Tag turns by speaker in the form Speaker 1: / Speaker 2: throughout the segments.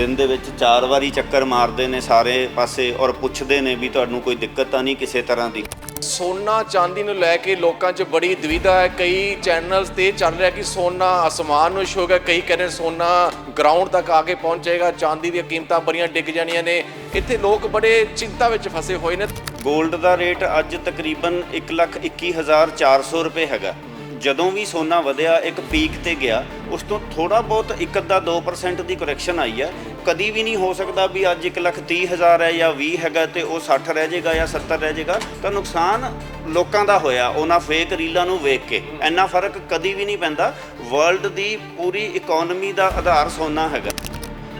Speaker 1: ਦਿਨ ਦੇ ਵਿੱਚ ਚਾਰ ਵਾਰੀ ਚੱਕਰ ਮਾਰਦੇ ਨੇ ਸਾਰੇ ਪਾਸੇ ਔਰ ਪੁੱਛਦੇ ਨੇ ਵੀ ਤੁਹਾਨੂੰ ਕੋਈ ਦਿੱਕਤ ਤਾਂ ਨਹੀਂ ਕਿਸੇ ਤਰ੍ਹਾਂ ਦੀ?
Speaker 2: ਸੋਨਾ ਚਾਂਦੀ ਨੂੰ ਲੈ ਕੇ ਲੋਕਾਂ 'ਚ ਬੜੀ ਦੁਵਿਧਾ ਹੈ। ਕਈ ਚੈਨਲਸ ਤੇ ਚੱਲ ਰਿਹਾ ਕਿ ਸੋਨਾ ਅਸਮਾਨ ਨੂੰ ਛੂਗਾ ਕਈ ਕਹਿੰਦੇ ਸੋਨਾ ਗਰਾਊਂਡ ਤੱਕ ਆ ਕੇ ਪਹੁੰਚੇਗਾ ਚਾਂਦੀ ਦੀਆਂ ਕੀਮਤਾਂ ਬੜੀਆਂ ਡਿੱਗ ਜਾਣੀਆਂ ਨੇ। ਇੱਥੇ ਲੋਕ ਬੜੇ ਚਿੰਤਾ ਵਿੱਚ ਫਸੇ ਹੋਏ ਨੇ।
Speaker 1: 골ਡ ਦਾ ਰੇਟ ਅੱਜ ਤਕਰੀਬਨ 121400 ਰੁਪਏ ਹੈਗਾ। ਜਦੋਂ ਵੀ ਸੋਨਾ ਵਧਿਆ, ਇੱਕ ਪੀਕ ਤੇ ਗਿਆ, ਉਸ ਤੋਂ ਥੋੜਾ ਬਹੁਤ ਇੱਕ ਅੱਧਾ 2% ਦੀ ਕਰੈਕਸ਼ਨ ਆਈ ਹੈ ਕਦੀ ਵੀ ਨਹੀਂ ਹੋ ਸਕਦਾ ਵੀ ਅੱਜ 130000 ਹੈ ਜਾਂ 20 ਹੈਗਾ ਤੇ ਉਹ 60 ਰਹਿ ਜਾਏਗਾ ਜਾਂ 70 ਰਹਿ ਜਾਏਗਾ। ਤਾਂ ਨੁਕਸਾਨ ਲੋਕਾਂ ਦਾ ਹੋਇਆ, ਉਹਨਾਂ ਫੇਕ ਰੀਲਾਂ ਨੂੰ ਵੇਖ ਕੇ। ਇੰਨਾ ਫ਼ਰਕ ਕਦੀ ਵੀ ਨਹੀਂ ਪੈਂਦਾ। ਵਰਲਡ ਦੀ ਪੂਰੀ ਇਕਨੋਮੀ ਦਾ ਆਧਾਰ ਸੋਨਾ ਹੈਗਾ।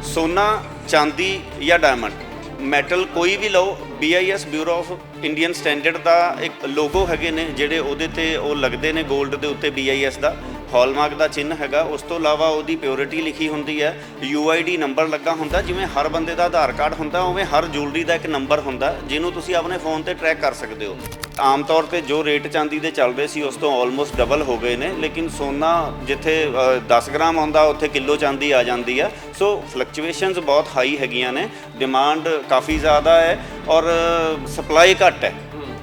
Speaker 1: ਸੋਨਾ ਚਾਂਦੀ ਜਾਂ ਡਾਇਮੰਡ ਮੈਟਲ ਕੋਈ ਵੀ ਲਓ BIS bureau of Indian standard ਦਾ ਇੱਕ ਲੋਗੋ ਹੈਗੇ ਨੇ, ਜਿਹੜੇ ਉਹਦੇ ਤੇ ਉਹ ਲੱਗਦੇ ਨੇ 골ਡ ਦੇ ਉੱਤੇ BIS ਦਾ। ਹਾਲਮਾਰਕ ਦਾ ਚਿੰਨ੍ਹ ਹੈਗਾ ਉਸ ਤੋਂ ਇਲਾਵਾ ਉਹਦੀ ਪਿਓਰਿਟੀ ਲਿਖੀ ਹੁੰਦੀ ਹੈ UID ਨੰਬਰ ਲੱਗਾ ਹੁੰਦਾ ਜਿਵੇਂ ਹਰ ਬੰਦੇ ਦਾ ਆਧਾਰ ਕਾਰਡ ਹੁੰਦਾ ਉਵੇਂ ਹਰ ਜੁਐਲਰੀ ਦਾ ਇੱਕ ਨੰਬਰ ਹੁੰਦਾ ਜਿਹਨੂੰ ਤੁਸੀਂ ਆਪਣੇ ਫੋਨ ਤੇ ਟਰੈਕ ਕਰ ਸਕਦੇ ਹੋ। ਆਮ ਤੌਰ ਤੇ ਜੋ ਰੇਟ ਚਾਂਦੀ ਦੇ ਚੱਲ ਰਹੇ ਸੀ ਉਸ ਤੋਂ ਆਲਮੋਸਟ ਡਬਲ ਹੋ ਗਏ ਨੇ ਲੇਕਿਨ ਸੋਨਾ ਜਿੱਥੇ ਅ, 10 ਗ੍ਰਾਮ ਆਉਂਦਾ ਉੱਥੇ ਕਿਲੋ ਚਾਂਦੀ ਆ ਜਾਂਦੀ ਆ ਸੋ ਫਲਕਚੁਏਸ਼ਨਸ ਬਹੁਤ ਹਾਈ ਹੈਗੀਆਂ ਨੇ ਡਿਮਾਂਡ ਕਾਫੀ ਜ਼ਿਆਦਾ ਹੈ ਔਰ ਸਪਲਾਈ ਘੱਟ ਹੈ।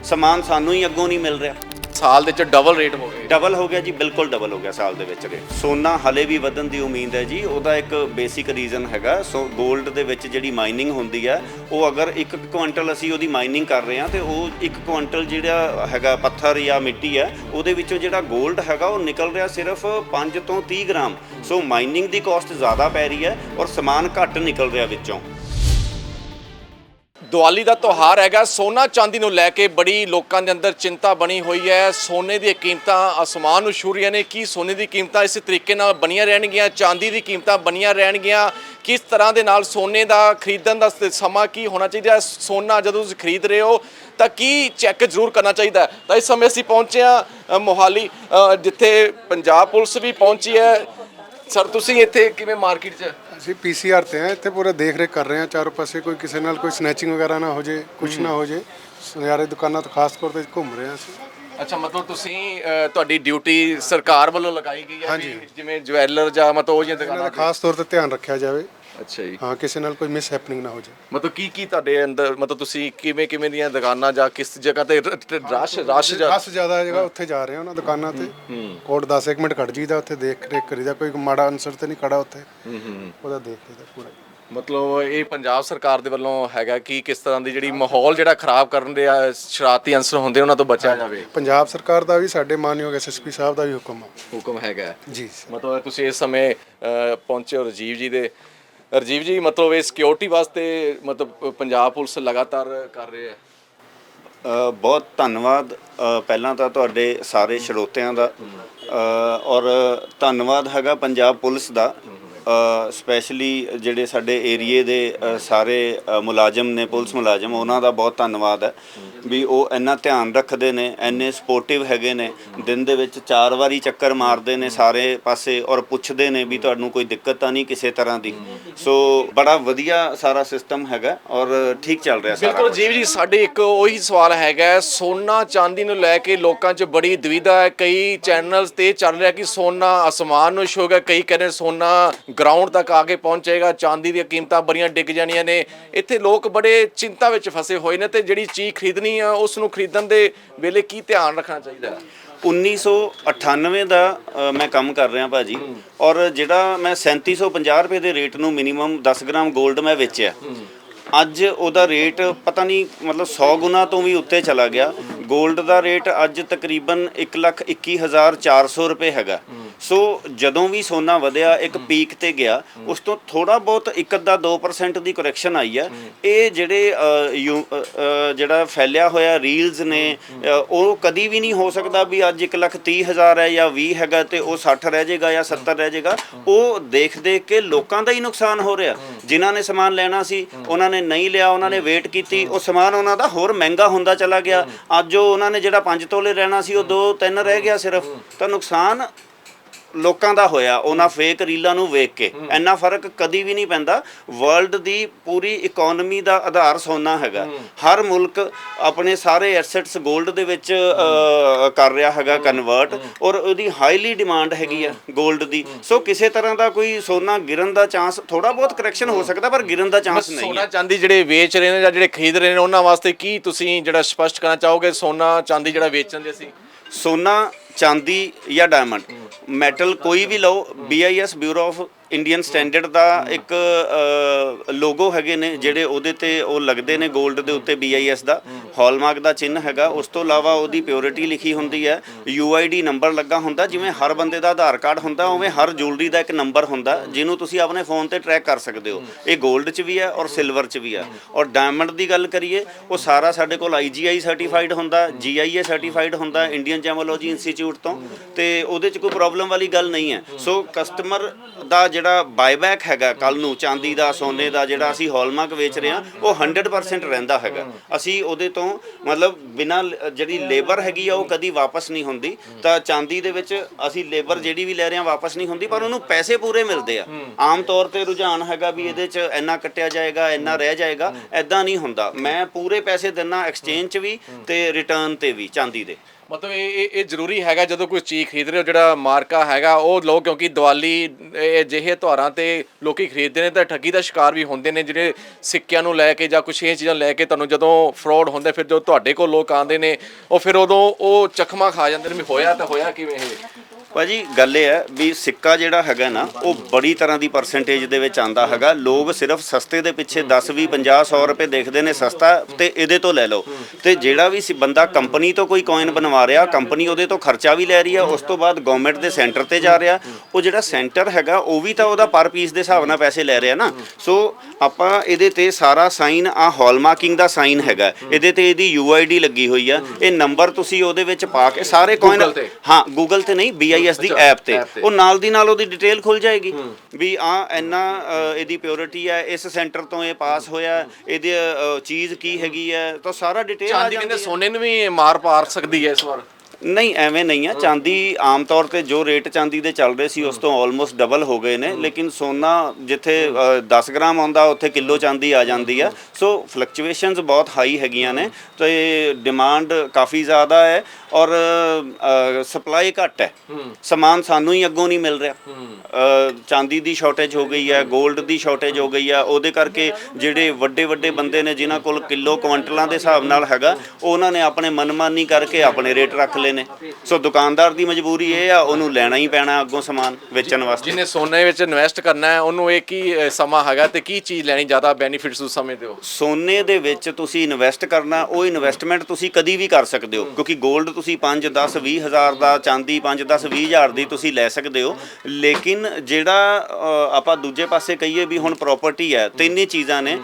Speaker 1: ਸਮਾਨ ਸਾਨੂੰ ਹੀ ਅੱਗੋਂ ਨਹੀਂ ਮਿਲ ਰਿਹਾ।
Speaker 2: ਸਾਲ ਦੇ ਵਿੱਚ ਡਬਲ ਰੇਟ ਹੋ ਗਏ।
Speaker 1: ਡਬਲ ਹੋ ਗਿਆ ਜੀ, ਬਿਲਕੁਲ ਡਬਲ ਹੋ ਗਿਆ ਸਾਲ ਦੇ ਵਿੱਚ ਰੇਟ ਸੋਨਾ ਹਲੇ ਵੀ ਵਧਣ ਦੀ ਉਮੀਦ ਹੈ ਜੀ, ਉਹਦਾ ਇੱਕ ਬੇਸਿਕ ਰੀਜ਼ਨ ਹੈਗਾ। ਸੋ 골ਡ ਦੇ ਵਿੱਚ ਜਿਹੜੀ ਮਾਈਨਿੰਗ ਹੁੰਦੀ ਹੈ ਉਹ ਅਗਰ ਇੱਕ ਕੁਇੰਟਲ ਅਸੀਂ ਉਹਦੀ ਮਾਈਨਿੰਗ ਕਰ ਰਹੇ ਹਾਂ, ਤੇ ਉਹ ਇੱਕ ਕੁਇੰਟਲ ਜਿਹੜਾ ਹੈਗਾ ਪੱਥਰ ਜਾਂ ਮਿੱਟੀ ਹੈ ਉਹਦੇ ਵਿੱਚੋਂ ਜਿਹੜਾ 골ਡ ਹੈਗਾ, ਉਹ ਨਿਕਲ ਰਿਹਾ ਸਿਰਫ 5 ਤੋਂ 30 ਗ੍ਰਾਮ। ਸੋ ਮਾਈਨਿੰਗ ਦੀ ਕਾਸਟ ਜ਼ਿਆਦਾ ਪੈ ਰਹੀ ਹੈ ਔਰ ਸਮਾਨ ਘੱਟ ਨਿਕਲ ਰਿਹਾ ਵਿੱਚੋਂ।
Speaker 2: ਦੀਵਾਲੀ ਦਾ ਤਿਉਹਾਰ ਹੈਗਾ। ਸੋਨਾ ਚਾਂਦੀ ਨੂੰ ਲੈ ਕੇ ਬੜੀ ਲੋਕਾਂ ਦੇ ਅੰਦਰ ਚਿੰਤਾ ਬਣੀ ਹੋਈ ਹੈ। ਸੋਨੇ ਦੀਆਂ ਕੀਮਤਾਂ ਅਸਮਾਨ ਨੂੰ ਛੂ ਰਹੀਆਂ ਨੇ। ਕੀ ਸੋਨੇ ਦੀ ਕੀਮਤਾਂ ਇਸੇ ਤਰੀਕੇ ਨਾਲ ਬਣੀਆਂ ਰਹਿਣਗੀਆਂ? ਚਾਂਦੀ ਦੀ ਕੀਮਤਾਂ ਬਣੀਆਂ ਰਹਿਣਗੀਆਂ। ਕਿਸ ਤਰ੍ਹਾਂ ਦੇ ਨਾਲ ਸੋਨੇ ਦਾ ਖਰੀਦਣ ਦਾ ਸ- ਸਮਾਂ ਕੀ ਹੋਣਾ ਚਾਹੀਦਾ ਹੈ? ਸੋਨਾ ਜਦੋਂ ਤੁਸੀਂ ਖਰੀਦ ਰਹੇ ਹੋ, ਤਾਂ ਕੀ ਚੈੱਕ ਜ਼ਰੂਰ ਕਰਨਾ ਚਾਹੀਦਾ ਤਾਂ ਇਸ ਸਮੇਂ ਅਸੀਂ ਪਹੁੰਚੇ ਹਾਂ ਮੋਹਾਲੀ ਜਿੱਥੇ ਪੰਜਾਬ ਪੁਲਿਸ ਵੀ ਪਹੁੰਚੀ ਹੈ। ਸਰ ਤੁਸੀਂ ਇੱਥੇ ਕਿਵੇਂ ਮਾਰਕੀਟ 'ਚ?
Speaker 3: ਅਸੀਂ ਪੀਸੀਆਰ ਤੇ ਆ ਇੱਥੇ ਪੂਰਾ ਦੇਖ ਰੇਖ ਕਰ ਰਹੇ ਹਾਂ ਚਾਰੋਂ ਪਾਸੇ ਕੋਈ ਕਿਸੇ ਨਾਲ ਕੋਈ ਸਨੈਚਿੰਗ ਵਗੈਰਾ ਨਾ ਹੋ ਜੇ ਕੁਝ ਨਾ ਹੋ। ਜੇ। ਸੁਨਿਆਰੇ ਦੁਕਾਨਾਂ ਤੋਂ ਖਾਸ ਤੌਰ ਤੇ ਘੁੰਮ ਰਹੇ ਹਾਂ ਅਸੀਂ।
Speaker 2: ਅੱਛਾ ਮਤਲਬ ਤੁਸੀਂ ਤੁਹਾਡੀ ਡਿਊਟੀ ਸਰਕਾਰ ਵੱਲੋਂ ਲਗਾਈ ਗਈ ਹੈ। ਵੀ ਜਿਵੇਂ ਜਵੈਲਰ ਜਾਂ ਮਤਲਬ ਉਹ ਜਿਹੀਆਂ
Speaker 3: ਇਹਨਾਂ
Speaker 2: ਦੁਕਾਨਾਂ
Speaker 3: ਦਾ ਖਾਸ ਤੌਰ ਤੇ ਧਿਆਨ ਰੱਖਿਆ ਜਾਵੇ।
Speaker 2: ਅੱਛਾ ਜੀ।
Speaker 3: ਹਾਂ ਕਿਸੇ ਨਾਲ ਕੋਈ ਮਿਸ ਹੈਪਨਿੰਗ ਨਾ ਹੋ ਜਾਏ।
Speaker 2: ਮਤਲਬ ਕੀ ਕੀ ਤੁਹਾਡੇ ਅੰਦਰ ਮਤਲਬ ਤੁਸੀਂ ਕਿਵੇਂ ਕਿਵੇਂ ਦੀਆਂ ਦੁਕਾਨਾਂ ਜਾਂ ਕਿਸ ਜਗ੍ਹਾ ਤੇ ਰ- ਰ- ਰਸ਼ ਰਸ਼ ਜਾਂ
Speaker 3: ਖਾਸ ਜ਼ਿਆਦਾ ਜਗ੍ਹਾ ਉੱਥੇ ਜਾ ਰਹੇ ਹਾਂ ਉਹਨਾਂ ਦੁਕਾਨਾਂ ਤੇ। ਕੋਡ 10 ਇੱਕ ਮਿੰਟ ਖੜ ਜੀਦਾ ਉੱਥੇ ਦੇਖ ਰੇਖ ਕਰੀਦਾ ਕੋਈ ਮਾੜਾ ਅਨਸਰ ਤੇ ਨਹੀਂ ਖੜਾ ਉੱਥੇ। ਉਹਦਾ ਦੇਖ ਲਈਦਾ ਪੂਰਾ।
Speaker 2: ਮਤਲਬ ਇਹ ਪੰਜਾਬ ਸਰਕਾਰ ਦੇ ਵੱਲੋਂ ਹੈਗਾ ਕਿ ਕਿਸ ਤਰ੍ਹਾਂ ਦੀ ਜਿਹੜੀ ਮਾਹੌਲ ਜਿਹੜਾ ਖਰਾਬ ਕਰਨ ਦੇ ਆ ਸ਼ਰਾਰਤੀ ਅੰਸਰ ਹੁੰਦੇ ਉਹਨਾਂ ਤੋਂ ਬਚਿਆ ਜਾਵੇ।
Speaker 3: ਪੰਜਾਬ ਸਰਕਾਰ ਦਾ ਵੀ ਸਾਡੇ ਮਾਨਯੋਗ ਐਸਐਸਪੀ ਸਾਹਿਬ ਦਾ ਵੀ ਹੁਕਮ ਆ।
Speaker 2: ਹੁਕਮ ਹੈਗਾ।
Speaker 3: ਜੀ।
Speaker 2: ਮਤਲਬ ਤੁਸੀਂ ਇਸ ਸਮੇਂ ਪਹੁੰਚੇ ਹੋ ਰਜੀਵ ਜੀ ਦੇ। ਰਜੀਵ ਜੀ ਮਤਲਬ ਇਹ ਸਿਕਿਉਰਿਟੀ ਵਾਸਤੇ ਮਤਲਬ ਪੰਜਾਬ ਪੁਲਿਸ ਲਗਾਤਾਰ ਕਰ ਰਹੀ ਹੈ?
Speaker 1: ਬਹੁਤ ਧੰਨਵਾਦ। ਪਹਿਲਾਂ ਤਾਂ ਤੁਹਾਡੇ ਸਾਰੇ ਸਰੋਤਿਆਂ ਦਾ। ਔਰ ਧੰਨਵਾਦ ਹੈਗਾ ਪੰਜਾਬ ਪੁਲਿਸ ਦਾ। ਸਪੈਸ਼ਲੀ ਜਿਹੜੇ ਸਾਡੇ ਏਰੀਏ ਦੇ ਅ, ਸਾਰੇ ਅ, ਮੁਲਾਜ਼ਮ ਨੇ ਪੁਲਿਸ ਮੁਲਾਜ਼ਮ ਉਹਨਾਂ ਦਾ ਬਹੁਤ ਧੰਨਵਾਦ ਹੈ ਵੀ ਉਹ ਇੰਨਾ ਧਿਆਨ ਰੱਖਦੇ ਨੇ ਇੰਨੇ ਸਪੋਰਟਿਵ ਹੈਗੇ ਨੇ ਦਿਨ ਦੇ ਵਿੱਚ ਚਾਰ ਵਾਰੀ ਚੱਕਰ ਮਾਰਦੇ ਨੇ ਸਾਰੇ ਪਾਸੇ ਔਰ ਪੁੱਛਦੇ ਨੇ ਵੀ ਤੁਹਾਨੂੰ ਕੋਈ ਦਿੱਕਤ ਤਾਂ ਨਹੀਂ ਕਿਸੇ ਤਰ੍ਹਾਂ ਦੀ। ਸੋ ਬੜਾ ਵਧੀਆ ਸਾਰਾ ਸਿਸਟਮ ਹੈਗਾ ਔਰ ਠੀਕ ਚੱਲ ਰਿਹਾ ਸਾਰਾ
Speaker 2: ਬਿਲਕੁਲ ਜੀਵ ਜੀ ਸਾਡੇ ਇੱਕ ਉਹੀ ਸਵਾਲ ਹੈਗਾ ਹੈ, ਸੋਨਾ ਚਾਂਦੀ ਨੂੰ ਲੈ ਕੇ ਲੋਕਾਂ 'ਚ ਬੜੀ ਦੁਵਿਧਾ ਹੈ ਕਈ ਚੈਨਲਸ ਤੇ ਚੱਲ ਰਿਹਾ ਕਿ ਸੋਨਾ ਅਸਮਾਨ ਨੂੰ ਛੂਗਾ ਕਈ ਕਹਿੰਦੇ ਸੋਨਾ ਗਰਾਊਂਡ ਤੱਕ ਆ ਕੇ ਪਹੁੰਚੇਗਾ ਚਾਂਦੀ ਦੀਆਂ ਕੀਮਤਾਂ ਬੜੀਆਂ ਡਿੱਗ ਜਾਣੀਆਂ ਨੇ। ਇੱਥੇ ਲੋਕ ਬੜੇ ਚਿੰਤਾ ਵਿੱਚ ਫਸੇ ਹੋਏ ਨੇ ਤੇ ਜਿਹੜੀ ਚੀਜ਼ ਖਰੀਦਣੀ ਆ ਉਸ ਨੂੰ ਖਰੀਦਣ ਦੇ ਵੇਲੇ ਕੀ ਧਿਆਨ ਰੱਖਣਾ ਚਾਹੀਦਾ ਹੈ?
Speaker 1: 1998 ਦਾ ਮੈਂ ਕੰਮ ਕਰ ਰਿਹਾ ਭਾਜੀ ਔਰ ਜਿਹੜਾ ਮੈਂ 3750 ਰੁਪਏ ਦੇ ਰੇਟ ਨੂੰ ਮਿਨੀਮਮ 10 ਗ੍ਰਾਮ 골ਡ ਮੈਂ ਵੇਚਿਆ। ਅੱਜ ਉਹਦਾ ਰੇਟ ਪਤਾ ਨਹੀਂ ਮਤਲਬ 100 ਗੁਣਾ ਤੋਂ ਵੀ ਉੱਤੇ ਚਲਾ ਗਿਆ। 골ਡ ਦਾ ਰੇਟ ਅੱਜ ਤਕਰੀਬਨ 121400 ਰੁਪਏ ਹੈਗਾ। ਸੋ ਜਦੋਂ ਵੀ ਸੋਨਾ ਵਧਿਆ ਇੱਕ ਪੀਕ ਤੇ ਗਿਆ ਉਸ ਤੋਂ ਥੋੜਾ ਬਹੁਤ ਇੱਕ ਅੱਧਾ 2% ਦੀ ਕਰੈਕਸ਼ਨ ਆਈ ਹੈ। ਇਹ ਜਿਹੜੇ ਜਿਹੜਾ ਫੈਲਿਆ ਹੋਇਆ ਰੀਲਸ ਨੇ ਉਹ ਕਦੀ ਵੀ ਨਹੀਂ ਹੋ ਸਕਦਾ ਵੀ ਅੱਜ 130000 ਹੈ ਜਾਂ 20 ਹੈਗਾ ਤੇ ਉਹ 60 ਰਹਿ ਜਾਏਗਾ ਜਾਂ 70 ਰਹਿ ਜਾਏਗਾ। ਉਹ ਦੇਖ ਦੇਖ ਕੇ ਲੋਕਾਂ ਦਾ ਹੀ ਨੁਕਸਾਨ ਹੋ ਰਿਹਾ। ਜਿਨ੍ਹਾਂ ਨੇ ਸਮਾਨ ਲੈਣਾ ਸੀ ਉਹਨਾਂ ਨੇ ਨਹੀਂ ਲਿਆ ਉਹਨਾਂ ਨੇ ਵੇਟ ਕੀਤੀ ਉਹ ਸਮਾਨ ਉਹਨਾਂ ਦਾ ਹੋਰ ਮਹਿੰਗਾ ਹੁੰਦਾ ਚਲਾ ਗਿਆ। ਅੱਜ ਉਹ ਉਹਨਾਂ ਨੇ ਜਿਹੜਾ 5 ਤੋਲੇ ਰਹਿਣਾ ਸੀ ਉਹ 2 3 ਰਹਿ ਗਿਆ ਸਿਰਫ। ਤਾਂ ਨੁਕਸਾਨ ਲੋਕਾਂ ਦਾ ਹੋਇਆ ਉਹਨਾਂ ਫੇਕ ਰੀਲਾਂ ਨੂੰ ਵੇਖ ਕੇ। ਇੰਨਾ ਫ਼ਰਕ ਕਦੀ ਵੀ ਨਹੀਂ ਪੈਂਦਾ। ਵਰਲਡ ਦੀ ਪੂਰੀ ਇਕਨੋਮੀ ਦਾ ਆਧਾਰ ਸੋਨਾ ਹੈਗਾ। ਹਰ ਮੁਲਕ ਆਪਣੇ ਸਾਰੇ ਐਸੈਟਸ 골ਡ ਦੇ ਵਿੱਚ ਕਰ ਰਿਹਾ ਹੈਗਾ ਕਨਵਰਟ ਔਰ ਉਹਦੀ ਹਾਈਲੀ ਡਿਮਾਂਡ ਹੈਗੀ ਆ 골ਡ ਦੀ। ਸੋ ਕਿਸੇ ਤਰ੍ਹਾਂ ਦਾ ਕੋਈ ਸੋਨਾ ਗਿਰਨ ਦਾ ਚਾਂਸ ਥੋੜਾ ਬਹੁਤ ਕਰੈਕਸ਼ਨ ਹੋ ਸਕਦਾ ਪਰ ਗਿਰਨ ਦਾ ਚਾਂਸ ਨਹੀਂ
Speaker 2: ਸੋਨਾ ਚਾਂਦੀ ਜਿਹੜੇ ਵੇਚ ਰਹੇ ਨੇ ਜਾਂ ਜਿਹੜੇ ਖਰੀਦ ਰਹੇ ਨੇ ਉਹਨਾਂ ਵਾਸਤੇ ਕੀ ਤੁਸੀਂ ਜਿਹੜਾ ਸਪਸ਼ਟ ਕਰਨਾ ਚਾਹੋਗੇ? ਸੋਨਾ ਚਾਂਦੀ ਜਿਹੜਾ ਵੇਚਣ ਦੇ ਅਸੀਂ?
Speaker 1: ਸੋਨਾ ਚਾਂਦੀ ਜਾਂ ਡਾਇਮੰਡ ਮੈਟਲ ਕੋਈ ਵੀ ਲਓ BIS bureau of Indian standard ਦਾ ਇੱਕ ਲੋਗੋ ਹੈਗੇ ਨੇ, ਜਿਹੜੇ ਉਹਦੇ ਤੇ ਉਹ ਲੱਗਦੇ ਨੇ 골ਡ ਦੇ ਉੱਤੇ BIS ਦਾ। ਹਾਲਮਾਰਕ ਦਾ ਚਿੰਨ੍ਹ ਹੈਗਾ। ਉਸ ਤੋਂ ਇਲਾਵਾ ਉਹਦੀ ਪਿਓਰਿਟੀ ਲਿਖੀ ਹੁੰਦੀ ਹੈ। UID ਨੰਬਰ ਲੱਗਾ ਹੁੰਦਾ, ਜਿਵੇਂ ਹਰ ਬੰਦੇ ਦਾ ਆਧਾਰ ਕਾਰਡ ਹੁੰਦਾ, ਉਵੇਂ ਹਰ ਜੁਐਲਰੀ ਦਾ ਇੱਕ ਨੰਬਰ ਹੁੰਦਾ, ਜਿਹਨੂੰ ਤੁਸੀਂ ਆਪਣੇ ਫੋਨ ਤੇ ਟਰੈਕ ਕਰ ਸਕਦੇ ਹੋ। ਇਹ 골ਡ 'ਚ ਵੀ ਹੈ ਔਰ ਸਿਲਵਰ 'ਚ ਵੀ ਹੈ। ਔਰ ਡਾਇਮੰਡ ਦੀ ਗੱਲ ਕਰੀਏ, ਉਹ ਸਾਰਾ ਸਾਡੇ ਕੋਲ IGI ਸਰਟੀਫਾਈਡ ਹੁੰਦਾ GIA ਸਰਟੀਫਾਈਡ ਹੁੰਦਾ ਇੰਡੀਅਨ ਜੈਮੋਲੋਜੀ ਇੰਸਟੀਚਿਊਟ ਤੋਂ, ਤੇ ਉਹਦੇ 'ਚ ਕੋਈ ਪ੍ਰੋਬਲਮ ਵਾਲੀ ਗੱਲ ਨਹੀਂ ਹੈ। ਸੋ ਕਸਟਮਰ ਦਾ ਜਿਹੜਾ ਬਾਇਬੈਕ ਹੈਗਾ ਕੱਲ ਨੂੰ, ਚਾਂਦੀ ਦਾ, ਸੋਨੇ ਦਾ ਜਿਹੜਾ ਅਸੀਂ ਹਾਲਮਾਰਕ ਵੇਚ ਰਹੇ ਹਾਂ, ਉਹ 100% ਰਹਿੰਦਾ ਹੈਗਾ। ਅਸੀਂ ਉਹਦੇ ਤੋਂ ਮਤਲਬ ਬਿਨਾ ਜਿਹੜੀ ਲੇਬਰ ਹੈਗੀ ਆ, ਉਹ ਕਦੀ ਵਾਪਸ ਨਹੀਂ ਹੁੰਦੀ। ਤਾਂ ਚਾਂਦੀ ਦੇ ਵਿੱਚ ਅਸੀਂ ਲੇਬਰ ਜਿਹੜੀ ਵੀ ਲੈ ਰਹੇ ਹਾਂ, ਵਾਪਸ ਨਹੀਂ ਹੁੰਦੀ, ਪਰ ਉਹਨੂੰ ਪੈਸੇ ਪੂਰੇ ਮਿਲਦੇ ਆ। ਆਮ ਤੌਰ ਤੇ ਰੁਝਾਨ ਹੈਗਾ ਵੀ ਇਹਦੇ 'ਚ ਇੰਨਾ ਕੱਟਿਆ ਜਾਏਗਾ, ਇੰਨਾ ਰਹਿ ਜਾਏਗਾ ਐਦਾਂ ਨਹੀਂ ਹੁੰਦਾ। ਮੈਂ ਪੂਰੇ ਪੈਸੇ ਦਿੰਨਾ ਐਕਸਚੇਂਜ 'ਚ ਵੀ ਤੇ ਰਿਟਰਨ ਤੇ ਵੀ, ਚਾਂਦੀ ਦੇ।
Speaker 2: ਮਤਲਬ ਇਹ ਇਹ ਇਹ ਜ਼ਰੂਰੀ ਹੈਗਾ ਜਦੋਂ ਕੋਈ ਚੀਜ਼ ਖਰੀਦ ਰਹੇ ਹੋ, ਜਿਹੜਾ ਮਾਰਕਾ ਹੈਗਾ, ਉਹ ਲਓ ਕਿਉਂਕਿ ਦੀਵਾਲੀ, ਇਹ ਜਿਹੇ ਤਿਉਹਾਰਾਂ ਤੇ ਲੋਕੀ ਖਰੀਦਦੇ ਨੇ ਤਾਂ ਠੱਗੀ ਦਾ ਸ਼ਿਕਾਰ ਵੀ ਹੁੰਦੇ ਨੇ, ਜਿਹੜੇ ਸਿੱਕਿਆਂ ਨੂੰ ਲੈ ਕੇ ਜਾਂ ਕੁਛ ਇਹ ਚੀਜ਼ਾਂ ਲੈ ਕੇ ਤੁਹਾਨੂੰ ਜਦੋਂ ਫਰਾਡ ਹੁੰਦਾ, ਫਿਰ ਜੋ ਤੁਹਾਡੇ ਕੋਲ ਲੋਕ ਆਉਂਦੇ ਨੇ, ਉਹ ਫਿਰ ਉਦੋਂ ਉਹ ਚਖਮਾ ਖਾ ਜਾਂਦੇ ਨੇ ਵੀ ਹੋਇਆ ਤਾਂ ਹੋਇਆ ਕਿਵੇਂ ਇਹ?
Speaker 1: ਭਾਜੀ ਗੱਲ ਇਹ ਹੈ ਵੀ ਸਿੱਕਾ ਜਿਹੜਾ ਹੈਗਾ ਨਾ ਉਹ ਬੜੀ ਤਰ੍ਹਾਂ ਦੀ ਪਰਸੈਂਟੇਜ ਦੇ ਵਿੱਚ ਆਂਦਾ ਹੈਗਾ। ਲੋਕ ਸਿਰਫ ਸਸਤੇ ਦੇ ਪਿੱਛੇ 10 20 50 100 ਰੁਪਏ ਦੇਖਦੇ ਨੇ ਸਸਤਾ ਤੇ ਇਹਦੇ ਤੋਂ ਲੈ ਲਓ। ਤੇ ਜਿਹੜਾ ਵੀ ਬੰਦਾ ਕੰਪਨੀ ਤੋਂ ਕੋਈ ਕੋਇਨ ਬਣਵਾ ਰਿਹਾ ਕੰਪਨੀ ਉਹਦੇ ਤੋਂ ਖਰਚਾ ਵੀ ਲੈ ਰਹੀ ਹੈ ਉਸ ਤੋਂ ਬਾਅਦ ਗਵਰਨਮੈਂਟ ਦੇ ਸੈਂਟਰ ਤੇ ਜਾ ਰਿਹਾ। ਉਹ ਜਿਹੜਾ ਸੈਂਟਰ ਹੈਗਾ ਉਹ ਵੀ ਤਾਂ ਉਹਦਾ ਪਰ ਪੀਸ ਦੇ ਹਿਸਾਬ ਨਾਲ ਪੈਸੇ ਲੈ ਰਿਹਾ ਨਾ। ਸੋ ਆਪਾਂ ਇਹਦੇ ਤੇ ਸਾਰਾ ਸਾਈਨ ਆ ਹਾਲਮਾਰਕਿੰਗ ਦਾ ਸਾਈਨ ਹੈਗਾ। ਇਹਦੇ ਤੇ ਇਹਦੀ UID ਲੱਗੀ ਹੋਈ ਆ। ਇਹ ਨੰਬਰ ਤੁਸੀਂ ਉਹਦੇ ਵਿੱਚ ਪਾ ਕੇ ਸਾਰੇ ਕੋਇਨ? ਹਾਂ ਗੂਗਲ ਤੇ ਨਹੀਂ BIS ਦੀ ਐਪ ਤੇ। ਉਹ ਨਾਲ ਦੀ ਨਾਲ ਉਹਦੀ ਡਿਟੇਲ ਖੁੱਲ ਜਾਏਗੀ ਵੀ ਆ ਇੰਨਾ ਇਹਦੀ ਪਿਓਰਿਟੀ ਹੈ ਇਸ ਸੈਂਟਰ ਤੋਂ ਇਹ ਪਾਸ ਹੋਇਆ ਇਹਦੀ ਚੀਜ਼ ਕੀ ਹੈਗੀ ਹੈ ਤਾਂ ਸਾਰਾ ਡਿਟੇਲ ਆ
Speaker 2: ਚਾਂਦੀ
Speaker 1: ਜਾਂਦੀ
Speaker 2: ਕਹਿੰਦੇ
Speaker 1: ਹੈ।
Speaker 2: ਸੋਨੇ ਨੂੰ ਵੀ ਮਾਰ ਪਾਰ ਸਕਦੀ ਹੈ ਇਸ ਵਾਰ?
Speaker 1: ਨਹੀਂ ਐਵੇਂ ਨਹੀਂ ਆ। ਚਾਂਦੀ ਆਮ ਤੌਰ ਤੇ ਜੋ ਰੇਟ ਚਾਂਦੀ ਦੇ ਚੱਲ ਰਹੇ ਸੀ ਉਸ ਤੋਂ ਆਲਮੋਸਟ ਡਬਲ ਹੋ ਗਏ ਨੇ। ਲੇਕਿਨ ਸੋਨਾ ਜਿੱਥੇ ਅ, 10 ਗ੍ਰਾਮ ਆਉਂਦਾ ਉੱਥੇ ਕਿਲੋ ਚਾਂਦੀ ਆ ਜਾਂਦੀ ਆ। ਸੋ ਫਲਕਚੁਏਸ਼ਨਸ ਬਹੁਤ ਹਾਈ ਹੈਗੀਆਂ ਨੇ ਤੇ ਡਿਮਾਂਡ ਕਾਫੀ ਜ਼ਿਆਦਾ ਹੈ ਔਰ ਸਪਲਾਈ ਘੱਟ ਹੈ। ਸਮਾਨ ਸਾਨੂੰ ਹੀ ਅੱਗੋਂ ਨਹੀਂ ਮਿਲ ਰਿਹਾ। ਅ, ਚਾਂਦੀ ਦੀ ਸ਼ਾਰਟੇਜ ਹੋ ਗਈ ਹੈ 골ਡ ਦੀ ਸ਼ਾਰਟੇਜ ਹੋ ਗਈ ਹੈ ਉਹਦੇ ਕਰਕੇ ਜਿਹੜੇ ਵੱਡੇ ਵੱਡੇ ਬੰਦੇ ਨੇ ਜਿਨ੍ਹਾਂ ਕੋਲ ਕਿਲੋ ਕੁਇੰਟਲਾਂ ਦੇ ਹਿਸਾਬ ਨਾਲ ਹੈਗਾ ਉਹਨਾਂ ਨੇ ਆਪਣੇ ਮਨਮਾਨੀ ਕਰਕੇ ਆਪਣੇ ਰੇਟ ਰੱਖ ਲਏ। ਨੇ। ਸੋ ਦੁਕਾਨਦਾਰ ਦੀ ਮਜਬੂਰੀ ਇਹ ਆ ਉਹਨੂੰ ਲੈਣਾ ਹੀ ਪੈਣਾ ਅੱਗੋਂ ਸਮਾਨ ਵੇਚਣ ਵਾਸਤੇ।
Speaker 2: ਜਿਹਨੇ ਸੋਨੇ ਵਿੱਚ ਇਨਵੈਸਟ ਕਰਨਾ ਹੈ ਉਹਨੂੰ ਇਹ ਕੀ ਸਮਾਂ ਹੈਗਾ ਤੇ ਕੀ ਚੀਜ਼ ਲੈਣੀ ਜ਼ਿਆਦਾ ਬੈਨੀਫਿਟਸ ਉਸ ਸਮੇਂ ਤੇ ਹੋ
Speaker 1: ਸੋਨੇ ਦੇ ਵਿੱਚ ਤੁਸੀਂ ਇਨਵੈਸਟ ਕਰਨਾ ਉਹ ਇਨਵੈਸਟਮੈਂਟ ਤੁਸੀਂ ਕਦੀ ਵੀ ਕਰ ਸਕਦੇ ਹੋ। ਕਿਉਂਕਿ 골ਡ ਤੁਸੀਂ 5 10 20 ਹਜ਼ਾਰ ਦਾ ਚਾਂਦੀ 5 10 20 ਹਜ਼ਾਰ ਦੀ ਤੁਸੀਂ ਲੈ ਸਕਦੇ ਹੋ। ਲੇਕਿਨ ਜਿਹੜਾ ਆਪਾਂ ਦੂਜੇ ਪਾਸੇ ਕਹੀਏ ਵੀ ਹੁਣ ਪ੍ਰਾਪਰਟੀ ਹੈ ਤਿੰਨ ਹੀ ਚੀਜ਼ਾਂ ਨੇ।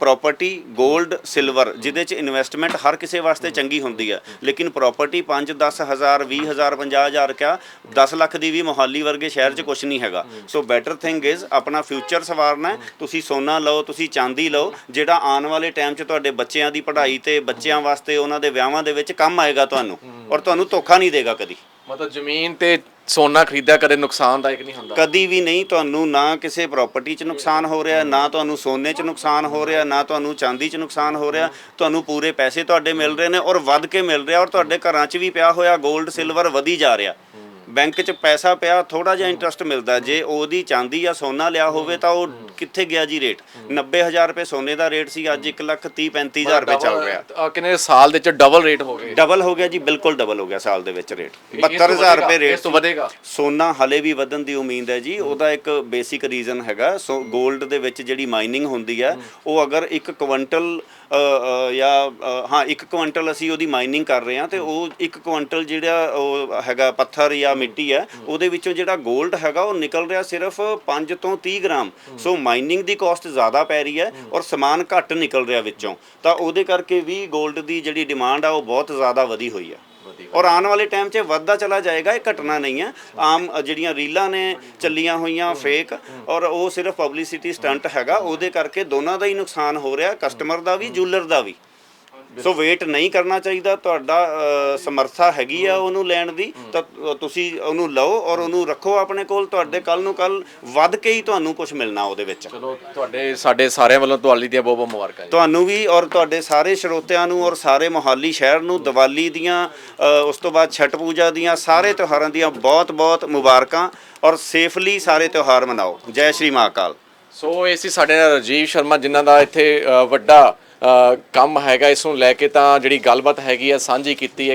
Speaker 1: ਪ੍ਰਾਪਰਟੀ 골ਡ ਸਿਲਵਰ ਜਿਹਦੇ ਚ ਇਨਵੈਸਟਮੈਂਟ ਹਰ ਕਿਸੇ ਵਾਸਤੇ ਚੰਗੀ ਹੁੰਦੀ ਹੈ। ਲੇਕਿਨ ਪ੍ਰਾਪਰਟੀ 5 10 ਹਜ਼ਾਰ 20 ਹਜ਼ਾਰ 50 ਹਜ਼ਾਰ ਕਿਆ 10 ਲੱਖ ਦੀ ਵੀ ਮੋਹਾਲੀ ਵਰਗੇ ਸ਼ਹਿਰ 'ਚ ਕੁਝ ਨਹੀਂ ਹੈਗਾ। ਸੋ ਬੈਟਰ ਥਿੰਗ ਇਜ਼ ਆਪਣਾ ਫਿਊਚਰ ਸਵਾਰਨਾ ਤੁਸੀਂ ਸੋਨਾ ਲਓ, ਤੁਸੀਂ ਚਾਂਦੀ ਲਓ, ਜਿਹੜਾ ਆਉਣ ਵਾਲੇ ਟਾਈਮ 'ਚ ਤੁਹਾਡੇ ਬੱਚਿਆਂ ਦੀ ਪੜ੍ਹਾਈ ਤੇ, ਬੱਚਿਆਂ ਵਾਸਤੇ ਉਹਨਾਂ ਦੇ ਵਿਆਹਾਂ ਦੇ ਵਿੱਚ ਕੰਮ ਆਏਗਾ ਤੁਹਾਨੂੰ। ਔਰ ਤੁਹਾਨੂੰ ਧੋਖਾ ਨਹੀਂ ਦੇਗਾ ਕਦੀ।
Speaker 2: ਮਤਲਬ ਜ਼ਮੀਨ ਤੇ ਸੋਨਾ ਖਰੀਦਿਆ ਕਦੇ ਨੁਕਸਾਨਦਾਇਕ ਨਹੀਂ ਹੁੰਦਾ।
Speaker 1: ਕਦੀ ਵੀ ਨਹੀਂ ਤੁਹਾਨੂੰ ਨਾ ਕਿਸੇ ਪ੍ਰਾਪਰਟੀ 'ਚ ਨੁਕਸਾਨ ਹੋ ਰਿਹਾ, ਨਾ ਤੁਹਾਨੂੰ ਸੋਨੇ 'ਚ ਨੁਕਸਾਨ ਹੋ ਰਿਹਾ, ਨਾ ਤੁਹਾਨੂੰ ਚਾਂਦੀ 'ਚ ਨੁਕਸਾਨ ਹੋ ਰਿਹਾ। ਤੁਹਾਨੂੰ ਪੂਰੇ ਪੈਸੇ ਤੁਹਾਡੇ ਮਿਲ ਰਹੇ ਨੇ ਔਰ ਵੱਧ ਕੇ ਮਿਲ ਰਿਹਾ ਔਰ ਤੁਹਾਡੇ ਘਰਾਂ 'ਚ ਵੀ ਪਿਆ ਹੋਇਆ 골ਡ ਸਿਲਵਰ ਵਧੀ ਜਾ ਰਿਹਾ। ਬੈਂਕ 'ਚ ਪੈਸਾ ਪਿਆ ਥੋੜਾ ਜਿਹਾ ਇੰਟਰਸਟ ਮਿਲਦਾ ਜੇ ਉਹਦੀ ਚਾਂਦੀ ਜਾਂ ਸੋਨਾ ਲਿਆ ਹੋਵੇ ਤਾਂ ਉਹ ਕਿੱਥੇ ਗਿਆ ਜੀ ਰੇਟ 90000 ਰੁਪਏ ਸੋਨੇ ਦਾ ਰੇਟ ਸੀ ਅੱਜ 1 ਲੱਖ 30 35000 ਰੁਪਏ ਚੱਲ ਰਿਹਾ।
Speaker 2: ਅ, ਕਿੰਨੇ ਸਾਲ ਦੇ ਚ ਡਬਲ ਰੇਟ ਹੋ ਗਏ।
Speaker 1: ਡਬਲ ਹੋ ਗਿਆ ਜੀ ਬਿਲਕੁਲ ਡਬਲ ਹੋ ਗਿਆ ਸਾਲ ਦੇ ਵਿੱਚ ਰੇਟ
Speaker 2: ਇਸ ਤੋਂ
Speaker 1: 72000 ਰੁਪਏ ਰੇਟ
Speaker 2: ਤੋਂ ਵਧੇਗਾ।
Speaker 1: ਸੋਨਾ ਹਲੇ ਵੀ ਵਧਣ ਦੀ ਉਮੀਦ ਹੈ ਜੀ ਉਹਦਾ ਇੱਕ ਬੇਸਿਕ ਰੀਜ਼ਨ ਹੈਗਾ ਸੋ 골ਡ ਦੇ ਵਿੱਚ ਜਿਹੜੀ ਮਾਈਨਿੰਗ ਹੁੰਦੀ ਹੈ ਉਹ ਅਗਰ ਇੱਕ ਕੁਇੰਟਲ ਜਾਂ ਹਾਂ, ਇੱਕ ਕੁਇੰਟਲ ਅਸੀਂ ਉਹਦੀ ਮਾਈਨਿੰਗ ਕਰ ਰਹੇ ਹਾਂ ਤੇ ਉਹ ਇੱਕ ਕੁਇੰਟਲ ਜਿਹੜਾ ਉਹ ਹੈਗਾ ਪੱਥਰ ਜਾਂ ਮਿੱਟੀ ਹੈ, ਉਹਦੇ ਵਿੱਚੋਂ ਜਿਹੜਾ 골ਡ ਹੈਗਾ ਉਹ ਨਿਕਲ ਰਿਹਾ ਸਿਰਫ 5 ਤੋਂ 30 ਗ੍ਰਾਮ। ਸੋ ਮਾਈਨਿੰਗ ਦੀ ਕਾਸਟ ਜ਼ਿਆਦਾ ਪੈ ਰਹੀ ਹੈ ਔਰ ਸਮਾਨ ਘੱਟ ਨਿਕਲ ਰਿਹਾ ਵਿੱਚੋਂ। ਤਾਂ ਉਹਦੇ ਕਰਕੇ ਵੀ 골ਡ ਦੀ ਜਿਹੜੀ ਡਿਮਾਂਡ ਆ ਉਹ ਬਹੁਤ ਜ਼ਿਆਦਾ ਵਧੀ ਹੋਈ ਹੈ। ਔਰ ਆਉਣ ਵਾਲੇ ਟਾਈਮ 'ਚ ਵੱਧਦਾ ਚਲਾ ਜਾਏਗਾ, ਇਹ ਘਟਨਾ ਨਹੀਂ ਹੈ। ਆਮ ਜਿਹੜੀਆਂ ਰੀਲਾਂ ਨੇ, ਚੱਲੀਆਂ ਹੋਈਆਂ ਫੇਕ ਔਰ ਉਹ ਸਿਰਫ ਪਬਲਿਸਿਟੀ ਸਟੰਟ ਹੈਗਾ। ਉਹਦੇ ਕਰਕੇ ਦੋਨਾਂ ਦਾ ਹੀ ਨੁਕਸਾਨ ਹੋ ਰਿਹਾ ਕਸਟਮਰ ਦਾ ਵੀ ਜੂਲਰ ਦਾ ਵੀ। ਸੋ ਵੇਟ ਨਹੀਂ ਕਰਨਾ ਚਾਹੀਦਾ ਤੁਹਾਡਾ ਸਮਰੱਥਾ ਹੈਗੀ ਆ ਉਹਨੂੰ ਲੈਣ ਦੀ ਤਾਂ ਤੁਸੀਂ ਉਹਨੂੰ ਲਓ ਔਰ ਉਹਨੂੰ ਰੱਖੋ ਆਪਣੇ ਕੋਲ ਤੁਹਾਡੇ ਕੱਲ ਨੂੰ ਕੱਲ ਵੱਧ ਕੇ ਹੀ ਤੁਹਾਨੂੰ ਕੁਝ ਮਿਲਣਾ ਉਹਦੇ ਵਿੱਚ।
Speaker 2: ਚਲੋ ਤੁਹਾਡੇ ਸਾਡੇ ਸਾਰਿਆਂ ਵੱਲੋਂ ਦੀਵਾਲੀ ਦੀਆਂ ਬਹੁਤ ਬਹੁਤ ਮੁਬਾਰਕਾਂ
Speaker 1: ਤੁਹਾਨੂੰ ਵੀ ਔਰ ਤੁਹਾਡੇ ਸਾਰੇ ਸਰੋਤਿਆਂ ਨੂੰ ਔਰ ਸਾਰੇ ਮੋਹਾਲੀ ਸ਼ਹਿਰ ਨੂੰ ਦੀਵਾਲੀ ਦੀਆਂ ਉਸ ਤੋਂ ਬਾਅਦ ਛਠ ਪੂਜਾ ਦੀਆਂ ਸਾਰੇ ਤਿਉਹਾਰਾਂ ਦੀਆਂ ਬਹੁਤ-ਬਹੁਤ ਮੁਬਾਰਕਾਂ ਔਰ ਸੇਫਲੀ ਸਾਰੇ ਤਿਉਹਾਰ ਮਨਾਓ। ਜੈ ਸ਼੍ਰੀ ਮਹਾਕਾਲ।
Speaker 2: ਸੋ ਇਹ ਸੀ ਸਾਡੇ ਨਾਲ ਰਾਜੀਵ ਸ਼ਰਮਾ ਜਿਨ੍ਹਾਂ ਦਾ ਇੱਥੇ ਵੱਡਾ ਕੰਮ ਹੈਗਾ ਇਸ ਨੂੰ ਲੈ ਕੇ ਤਾਂ ਜਿਹੜੀ ਗੱਲਬਾਤ ਹੈਗੀ ਆ ਸਾਂਝੀ ਕੀਤੀ ਹੈ